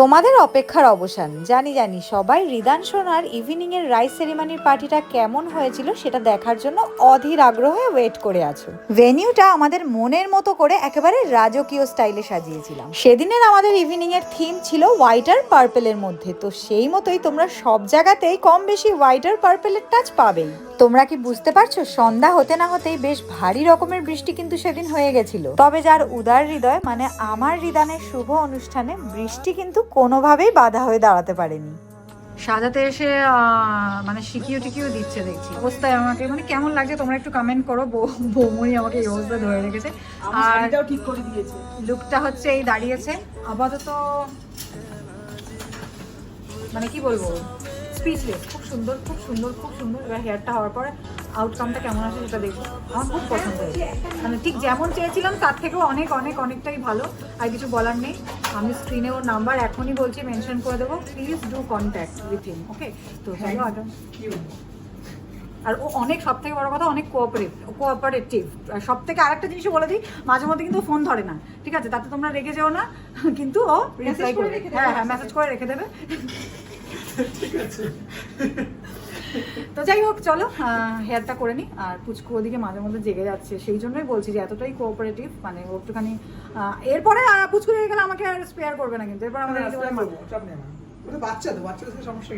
তোমাদের অপেক্ষার অবসান। জানি জানি, সবাই রিদান সোনার ইভিনিং এর রাইস সেরিমানির পার্টিটা কেমন হয়েছিল সেটা দেখার জন্য অধীর আগ্রহে ওয়েট করে আছো। ভেনিউটা আমাদের মনের মতো করে একেবারে রাজকীয় স্টাইলে সাজিয়েছিলাম। সেদিনের আমাদের ইভিনিং এর থিম ছিল হোয়াইট আর পার্পেলের মধ্যে। তো সেই মতোই তোমরা সব জায়গাতেই কম বেশি হোয়াইট আর পার্পেলের টাচ পাবেই। তোমরা কি বুঝতে পারছ? সন্ধ্যা হতে না হতেই বেশ ভারী রকমের বৃষ্টি কিন্তু সেদিন হয়ে গেছিল। তবে যার উদার হৃদয় মানে আমার হৃদানের শুভ অনুষ্ঠানে বৃষ্টি কিন্তু কোনোভাবেই বাধা হয়ে দাঁড়াতে পারেনি। সাজাতে এসে মানে শিখিয়ে টিকিও দিচ্ছে দেখছি। অবস্থায় আমাকে মানে কেমন লাগছে তোমরা একটু কমেন্ট করো বৌ- বৌমনি আমাকে এই অবস্থা ধরে রেখেছে। আর ঠিক করে দিয়েছে। লুকটা হচ্ছে এই দাঁড়িয়েছে। আপাতত মানে কি বলব? স্পিচলেস খুব সুন্দর খুব সুন্দর খুব সুন্দর। এবার হেয়ারটা হওয়ার পরে আউটকামটা কেমন আসে সেটা দেখব আমার খুব পছন্দ হয়েছে। মানে ঠিক যেমন চেয়েছিলাম তার থেকেও অনেক অনেক অনেকটাই ভালো। আর কিছু বলার নেই। আমি স্ক্রিনে ওর নাম্বার এখনই বলছি মেনশন করে দেবো। Please do contact with him okay তো চলো আগে আর ও অনেক সব থেকে বড় কথা অনেক কোঅপারেটিভ কোঅপারেটিভ সব থেকে আরেকটা জিনিসও বলে দিই মাঝে মধ্যে কিন্তু ফোন ধরে না ঠিক আছে? তাতে তোমরা রেগে যেও না কিন্তু ও রিপ্লাই করবে। হ্যাঁ হ্যাঁ মেসেজ করে রেখে দেবে। তো যাই হোক চলো হেয়ারটা করে নিই আর পুচকু ওদিকে মাঝে মধ্যে জেগে যাচ্ছে সেই জন্যই বলছি যে এতটাই কোঅপারেটিভ মানে ও একটুখানি এরপরে পুচকু রেগে গেলে আমাকে আর স্পেয়ার করবে না কিন্তু এরপর আমাদের বাচ্চা তো বাচ্চাদের সমস্যা।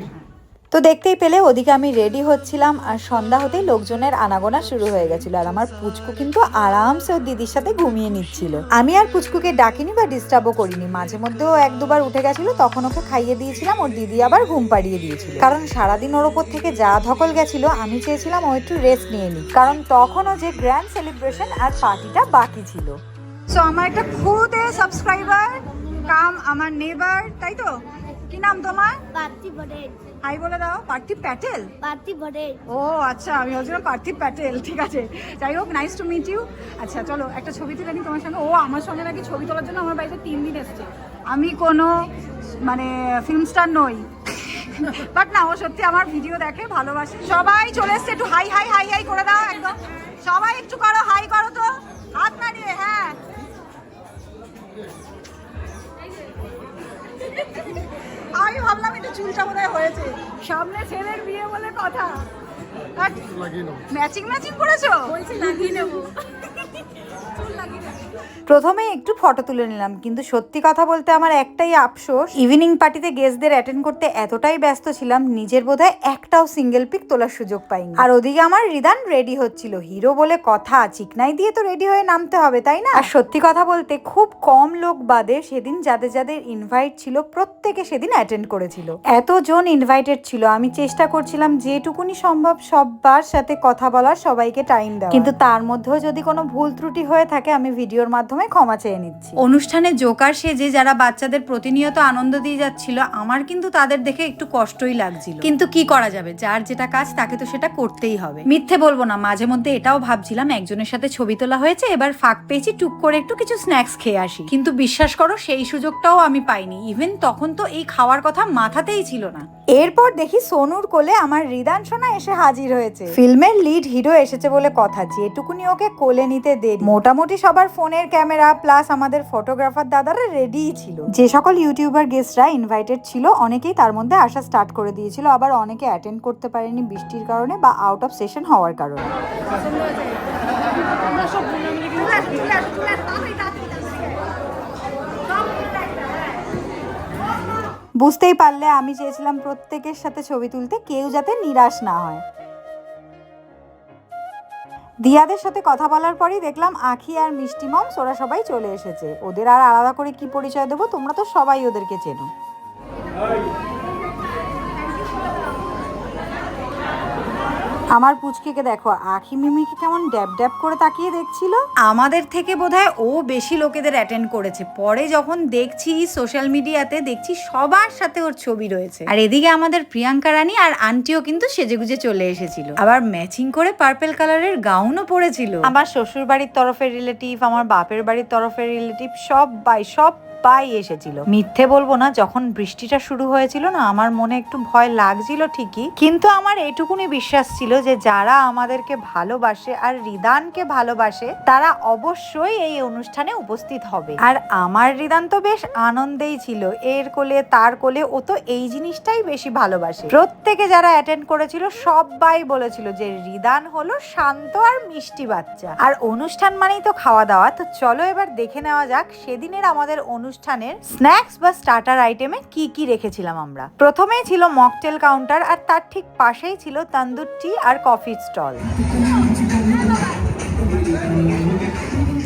তো দেখতেই পেলে ওদিকে আমি রেডি হচ্ছিলাম আর সন্ধ্যা হতেই লোকজনের আনাগোনা শুরু হয়ে গেছিল আর আমার পুচকু কিন্তু আরামসে ওর দিদির সাথে ঘুমিয়ে নিচ্ছিল। আমি আর পুচকুকে ডাকিনি বা ডিস্টার্বও করিনি মাঝে মধ্যে ও এক দুবার উঠে গেছিল তখন ওকে খাইয়ে দিয়েছিলাম ওর দিদি আবার ঘুম পাড়িয়ে দিয়েছিল। কারণ সারাদিন ওর ওপর থেকে যা ধকল গেছিল আমি চেয়েছিলাম ও একটু রেস্ট নিয়ে নিই কারণ তখনও যে গ্র্যান্ড সেলিব্রেশন আর পার্টিটা বাকি ছিল। সো আমার একটা খুদে সাবস্ক্রাইবার কাম আমার নেবার তাই তো? কি নাম তোমার? হাই বলে দাও পার্থিব প্যাটেল? পার্থিব ভট্টাচার্য ও আচ্ছা আমি ভাবছিলাম পার্থিব প্যাটেল ঠিক আছে। যাই হোক নাইস টু মিট ইউ আচ্ছা চলো একটা ছবি তুলে নি তোমার সঙ্গে। ও আমার সঙ্গে নাকি ছবি তোলার জন্য আমার বাড়িতে তিন দিন এসেছে। আমি কোনো মানে ফিল্ম স্টার নই। বাট না ও সত্যি আমার ভিডিও দেখে ভালোবাসে। সবাই চলে এসছে একটু হাই হাই হাই হাই করে দাও একদম। সবাই একটু করো হাই করো তো। চুলটা বোধ হয়েছে। সামনে ছেলের বিয়ে বলে কথা। ম্যাচিং ম্যাচিং করেছ? লাগিয়ে নেব। প্রথমে একটু ফটো তুলে নিলাম, কিন্তু সত্যি কথা বলতে আমার একটাই আফসোস ইভিনিং পার্টিতে গেস্টদের অ্যাটেন্ড করতে এতটাই ব্যস্ত ছিলাম, নিজের বোধহয় একটাও সিঙ্গেল পিক তোলার সুযোগ পাইনি। আর ওদিকে আমার রিদান রেডি হচ্ছিল হিরো বলে কথা, চিকনাই দিয়ে তো রেডি হয়ে নামতে হবে, তাই না? আর সত্যি কথা বলতে খুব কম লোক বাদে সেদিন যাদের যাদের ইনভাইট ছিল, প্রত্যেকে সেদিন অ্যাটেন্ড করেছিল। এতজন ইনভাইটেড ছিল, আমি চেষ্টা করছিলাম যেটুকুনি সম্ভব সবার সাথে কথা বলার সবাইকে টাইম দেওয়া কিন্তু তার মধ্যেও যদি কোনো ভুল ত্রুটি হয়ে থাকে আমি ভিডিওর মাধ্যমে ক্ষমা চেয়ে নিচ্ছি। অনুষ্ঠানে জোকার সেজে যারা বাচ্চাদের প্রতিনিয়ত আনন্দ দিয়ে যাচ্ছিল আমার কিন্তু তাদের দেখে একটু কষ্টই লাগছিল। কিন্তু কি করা যাবে? যার যেটা কাজ তাকে তো সেটা করতেই হবে। মিথ্যে বলব না মাঝে মধ্যে এটাও ভাবছিলাম একজনের সাথে ছবি তোলা হয়েছে এবার ফাঁক পেয়েছি টুক করে একটু কিছু স্ন্যাক্স খেয়ে আসি। কিন্তু বিশ্বাস করো সেই সুযোগটাও আমি পাইনি। ইভেন তখন তো এই খাওয়ার কথা মাথাতেই ছিল না। এরপর দেখি সোনুর কোলে আমার রিদান সোনা এসে হাজির হয়েছে। ফিল্মের লিড হিরো এসেছে বলে কথা যেটুকুনি ওকে কোলে নিতে দেরি। মোটামুটি সবার ফোনের ক্যামেরা প্লাস আমাদের ফটোগ্রাফার দাদারা রেডিই ছিল। যে সকল ইউটিউবার গেস্টরা ইনভাইটেড ছিল, অনেকেই তার মধ্যে আসা স্টার্ট করে দিয়েছিল, আবার অনেকে অ্যাটেন্ড করতে পারেনি বৃষ্টির কারণে বা আউট অফ সেশন হওয়ার কারণে। বুঝতেই পারলে আমি চেয়েছিলাম প্রত্যেকের সাথে ছবি তুলতে কেউ যাতে নিরাশ না হয়। দিয়াদের সাথে কথা বলার পরেই দেখলাম আখি আর মিষ্টি মম ওরা সবাই চলে এসেছে। ওদের আর আলাদা করে কি পরিচয় দেবো? তোমরা তো সবাই ওদেরকে চেনো। আমার পুচকিকে দেখো আখি মিমিকে কেমন ড্যাব ড্যাব করে তাকিয়ে দেখছিল? আমাদের থেকে বোধহয় ও বেশি লোকেদের অ্যাটেন্ড করেছে। পরে যখন দেখছি সোশ্যাল মিডিয়াতে দেখছি সবার সাথে ওর ছবি রয়েছে। আর এদিকে আমাদের প্রিয়াঙ্কা রানী আর আন্টিও কিন্তু সেজেগুজে চলে এসেছিল। আবার ম্যাচিং করে পার্পেল কালারের গাউনও পরেছিল। আমার শ্বশুর বাড়ির তরফের রিলেটিভ আমার বাপের বাড়ির তরফের রিলেটিভ সব বাই সব সবাই এসেছিল। মিথ্যে বলব না, যখন বৃষ্টিটা শুরু হয়েছিল না, আমার মনে একটু ভয় লাগছিল ঠিকই। কিন্তু আমার এটুকুনি বিশ্বাস ছিল যে যারা আমাদেরকে ভালোবাসে আর রিদানকে ভালোবাসে, তারা অবশ্যই এই অনুষ্ঠানে উপস্থিত হবে। আর আমার রিদান তো বেশ আনন্দেই ছিল, এর কোলে তার কোলে ও তো এই জিনিসটাই বেশি ভালোবাসে। প্রত্যেকে যারা অ্যাটেন্ড করেছিল, সবাই বলেছিল যে রিদান হলো শান্ত আর মিষ্টি বাচ্চা। আর অনুষ্ঠান মানেই তো খাওয়া দাওয়া, তো চলো এবার দেখে নেওয়া যাক, সেদিনের আমাদের অনুষ্ঠানের স্ন্যাক্স বা স্টার্টার আইটেমে কি কি রেখেছিলাম আমরা? প্রথমেই ছিল মকটেল কাউন্টার আর তার ঠিক পাশেই ছিল তান্দুর টি আর কফির স্টল।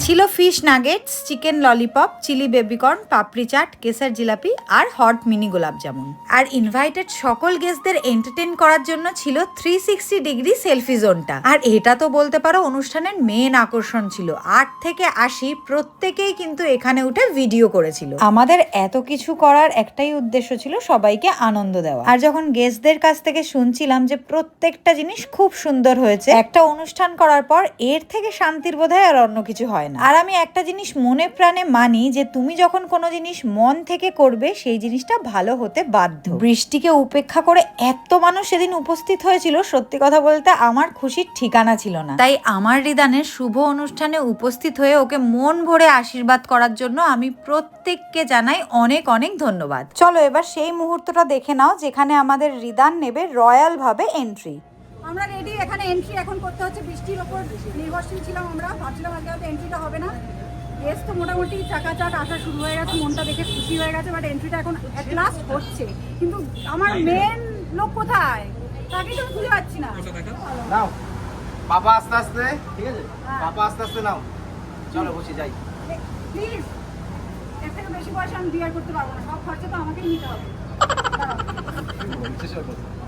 ছিল fish nuggets chicken lollipop chilli baby corn papdi chaat kesar jalebi R hot mini gulab jamun are invited সকল গেস্টদের এন্টারটেন করার জন্য ছিল থ্রি সিক্সটি ডিগ্রি সেলফি জোনটা আর এটা তো বলতে পারো অনুষ্ঠানের মেন আকর্ষণ ছিল। আট থেকে আশি প্রত্যেকেই কিন্তু এখানে উঠে ভিডিও করেছিল। আমাদের এত কিছু করার একটাই উদ্দেশ্য ছিল সবাইকে আনন্দ দেওয়া। আর যখন গেস্টদের কাছ থেকে শুনছিলাম যে প্রত্যেকটা জিনিস খুব সুন্দর হয়েছে, একটা অনুষ্ঠান করার পর এর থেকে শান্তির বোধহয় আর অন্য কিছু হয় না। আর আমি একটা জিনিস মনে প্রাণে মানি যে তুমি যখন কোনো জিনিস মন থেকে করবে সেই জিনিসটা ভালো হতে বাধ্য। বৃষ্টিকে উপেক্ষা করে এত মানুষ সেদিন উপস্থিত হয়েছিল সত্যি কথা বলতে আমার খুশির ঠিকানা ছিল না। তাই আমার রিদানের শুভ অনুষ্ঠানে উপস্থিত হয়ে ওকে মন ভরে আশীর্বাদ করার জন্য আমি প্রত্যেককে জানাই অনেক অনেক ধন্যবাদ। চলো এবার সেই মুহূর্তটা দেখে নাও যেখানে আমাদের রিদান নেবে রয়্যাল ভাবে এন্ট্রি আমরা রেডি এখানে এন্ট্রি এখন করতে হচ্ছে। বৃষ্টির ওপর নির্ভরশীল ছিলাম আমরা। ভাবছিলাম আজকে হয়তো এন্ট্রিটা হবে না। গেস তো মোটামুটি চাকাচাক আসা শুরু হয়ে গেছে মনটা দেখে খুশি হয়ে গেছে বাট এন্ট্রিটা এখন অ্যাট লাস্ট হচ্ছে। কিন্তু আমার মেন লোক কোথায়? তাকে তো খুঁজে পাচ্ছি না। নাও। পাপা আস্তে আস্তে। ঠিক আছে? পাপা আস্তে আস্তে নাও। চলো বসে যাই। প্লিজ এর থেকে বেশি পয়সা আমি বিয়ার করতে পারব না। সব খরচা তো আমাকেই নিতে হবে।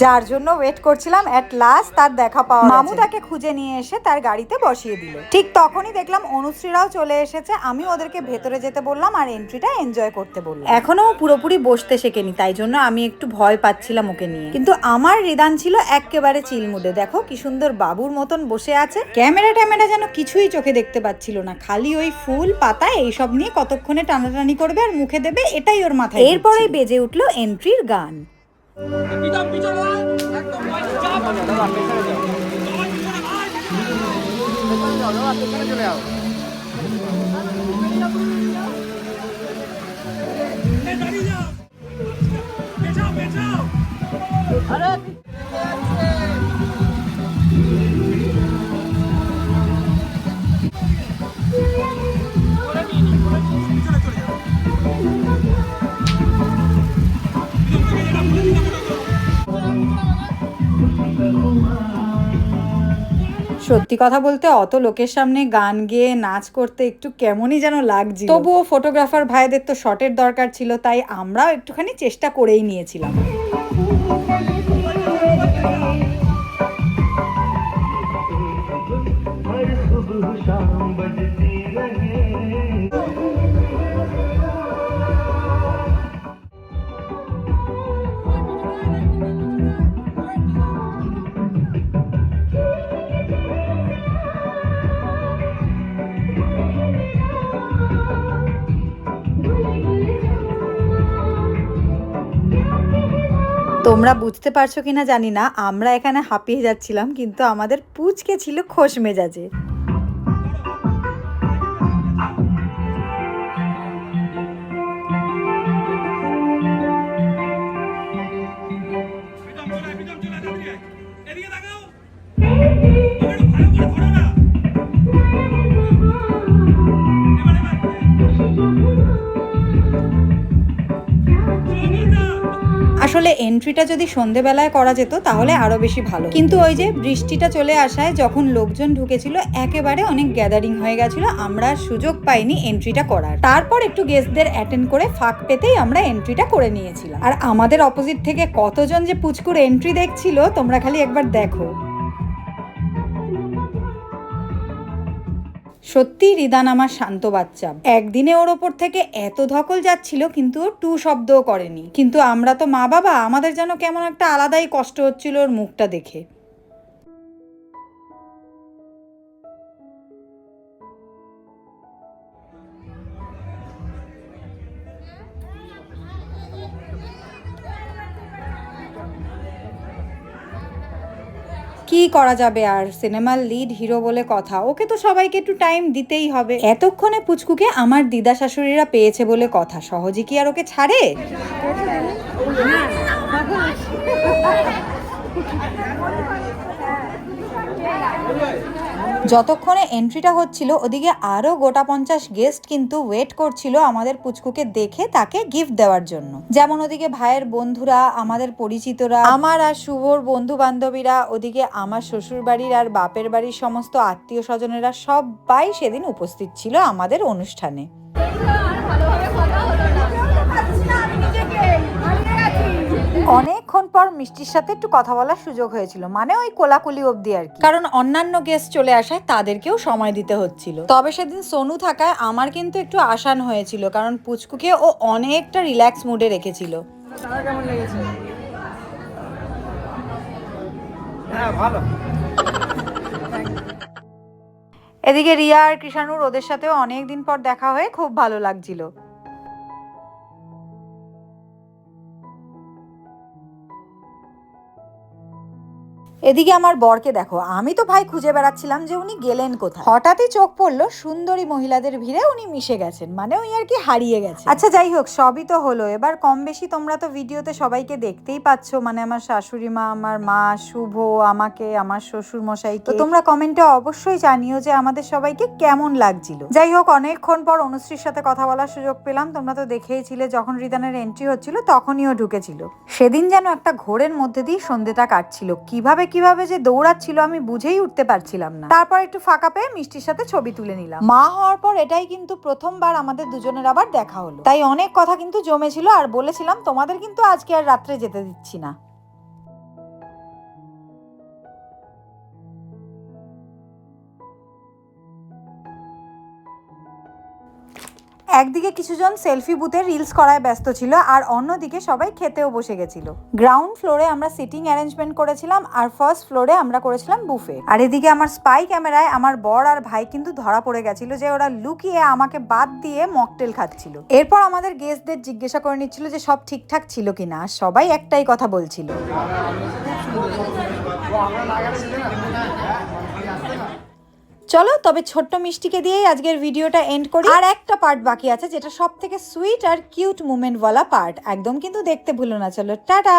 যার জন্য ওয়েট করছিলাম এট লাস্ট তার দেখা পাওয়া মামু তাকে খুঁজে নিয়ে এসে তার গাড়িতে বসিয়ে দিল। ঠিক তখনই দেখলাম অনুশ্রীরাও চলে এসেছে। আমি ওদেরকে ভেতরে যেতে বললাম আর এন্ট্রিটা এনজয় করতে বললাম। এখনও পুরোপুরি বসতে শেখেনি তাই জন্য আমি একটু ভয় পাচ্ছিলাম ওকে নিয়ে। কিন্তু আমার রিদান ছিল একেবারে চিলমুডে দেখো কি সুন্দর বাবুর মতন বসে আছে। ক্যামেরা ট্যামেরা যেন কিছুই চোখে দেখতে পাচ্ছিল না। খালি ওই ফুল পাতা এইসব নিয়ে কতক্ষণে টানাটানি করবে আর মুখে দেবে এটাই ওর মাথায় এরপরেই বেজে উঠল এন্ট্রির গান। চলে যাও সত্যি কথা বলতে অত লোকের সামনে গান গেয়ে নাচ করতে একটু কেমনই যেন লাগছে তবুও ফটোগ্রাফার ভাইদের তো শটের দরকার ছিল, তাই আমরাও একটুখানি চেষ্টা করেই নিয়েছিলাম। তোমরা বুঝতে পারছ কিনা জানি না, আমরা এখানে হাঁপিয়ে যাচ্ছিলাম, কিন্তু আমাদের পুচকে ছিল খোশ মেজাজে। আসলে এন্ট্রিটা যদি সন্ধেবেলায় করা যেত, তাহলে আরও বেশি ভালো। কিন্তু ওই যে বৃষ্টিটা চলে আসায় যখন লোকজন ঢুকেছিল, একেবারে অনেক গ্যাদারিং হয়ে গেছিল, আমরা সুযোগ পাইনি এন্ট্রিটা করার। তারপর একটু গেস্টদের অ্যাটেন্ড করে ফাঁক পেতেই আমরা এন্ট্রিটা করে নিয়েছিলাম। আর আমাদের অপোজিট থেকে কতজন যে পুচকুর এন্ট্রি দেখছিল, তোমরা খালি একবার দেখো। সত্যি রিদান আমার শান্ত বাচ্চা। একদিনে ওর ওপর থেকে এত ধকল যাচ্ছিল, কিন্তু টু শব্দও করেনি। কিন্তু আমরা তো মা বাবা আমাদের যেন কেমন একটা আলাদাই কষ্ট হচ্ছিল ওর মুখটা দেখে। কি করা যাবে আর সিনেমার লিড হিরো বলে কথা ওকে তো সবাইকে একটু টাইম দিতেই হবে এতক্ষণে পুচকুকে আমার দিদা শাশুড়িরা পেয়েছে বলে কথা সহজে কি আর ওকে ছাড়ে যতক্ষণে এন্ট্রিটা হচ্ছিল, ওদিকে আরও গোটা পঞ্চাশ গেস্ট কিন্তু ওয়েট করছিল আমাদের পুচকুকে দেখে তাকে গিফট দেওয়ার জন্য। যেমন ওদিকে ভাইয়ের বন্ধুরা, আমাদের পরিচিতরা, আমার আর শুভর বন্ধু বান্ধবীরা ওদিকে আমার শ্বশুর বাড়ির আর বাপের বাড়ির সমস্ত আত্মীয় স্বজনেরা সবাই সেদিন উপস্থিত ছিল আমাদের অনুষ্ঠানে। অনেকক্ষণ পর মিষ্টির সাথে একটু কথা বলার সুযোগ হয়েছিল। মানে ওই কোলাকুলি অবধি আর কি। কারণ অন্যান্য গেস্ট চলে আসায় তাদেরকেও সময় দিতে হচ্ছিল। তবে সেদিন সোনু থাকায় আমার কিন্তু একটু আসান হয়েছিল কারণ পুচকুকে ও অনেকটা রিল্যাক্স মুডে রেখেছিল। কেমন লেগেছে? হ্যাঁ ভালো। এদিকে রিয়া আর কৃষাণুর ওদের সাথেও অনেক দিন পর দেখা হয়ে খুব ভালো লাগছিল। এদিকে আমার বরকে দেখো আমি তো ভাই খুঁজে বেড়াচ্ছিলাম যে উনি গেলেন কোথায়। হঠাৎই চোখ পড়ল সুন্দরী মহিলাদের ভিড়ে উনি মিশে গেছেন মানে উনি আর কি হারিয়ে গেছে আচ্ছা যাই হোক সবই তো হলো। এবার কম বেশি তোমরা তো ভিডিওতে সবাইকে দেখতেই পাচ্ছ মানে আমার শাশুড়ি মা আমার মা শুভ আমাকে আমার শ্বশুর মশাই তো তোমরা কমেন্টে অবশ্যই জানিও যে আমাদের সবাইকে কেমন লাগছিল। যাই হোক অনেকক্ষণ পর অনুশ্রীর সাথে কথা বলার সুযোগ পেলাম। তোমরা তো দেখেইছিলে যখন রিদানের এন্ট্রি হচ্ছিল তখনই ও ঢুকেছিল। সেদিন যেন একটা ঘোরের মধ্যে দিয়ে সন্ধ্যেটা কাটছিল। কীভাবে কীভাবে যে দৌড়াচ্ছিল আমি বুঝেই উঠতে পারছিলাম না। তারপর একটু ফাঁকা পেয়ে মিষ্টির সাথে ছবি তুলে নিলাম। মা হওয়ার পর এটাই কিন্তু প্রথমবার আমাদের দুজনের আবার দেখা হলো। তাই অনেক কথা কিন্তু জমেছিল আর বলেছিলাম, তোমাদের কিন্তু আজকে আর রাত্রে যেতে দিচ্ছি না। একদিকে কিছুজন সেলফি বুথে রিলস করায় ব্যস্ত ছিল আর অন্যদিকে সবাই খেতেও বসে গেছিল। গ্রাউন্ড ফ্লোরে আমরা সিটিং অ্যারেঞ্জমেন্ট করেছিলাম আর ফার্স্ট ফ্লোরে আমরা করেছিলাম বুফে আর এদিকে আমার স্পাই ক্যামেরায় আমার বর আর ভাই কিন্তু ধরা পড়ে গেছিল যে ওরা লুকিয়ে আমাকে বাদ দিয়ে মকটেল খাচ্ছিল। এরপর আমাদের গেস্টদের জিজ্ঞাসা করে নিচ্ছিল যে সব ঠিকঠাক ছিল কিনা। সবাই একটাই কথা বলছিল। চলো, তবে ছোট্ট মিষ্টিকে দিয়েই আজকের ভিডিওটা এন্ড করি। আর একটা পার্ট বাকি আছে, যেটা সব থেকে সুইট আর কিউট মুমেন্ট বলা পার্ট একদম কিন্তু দেখতে ভুলো না, চলো, টাটা!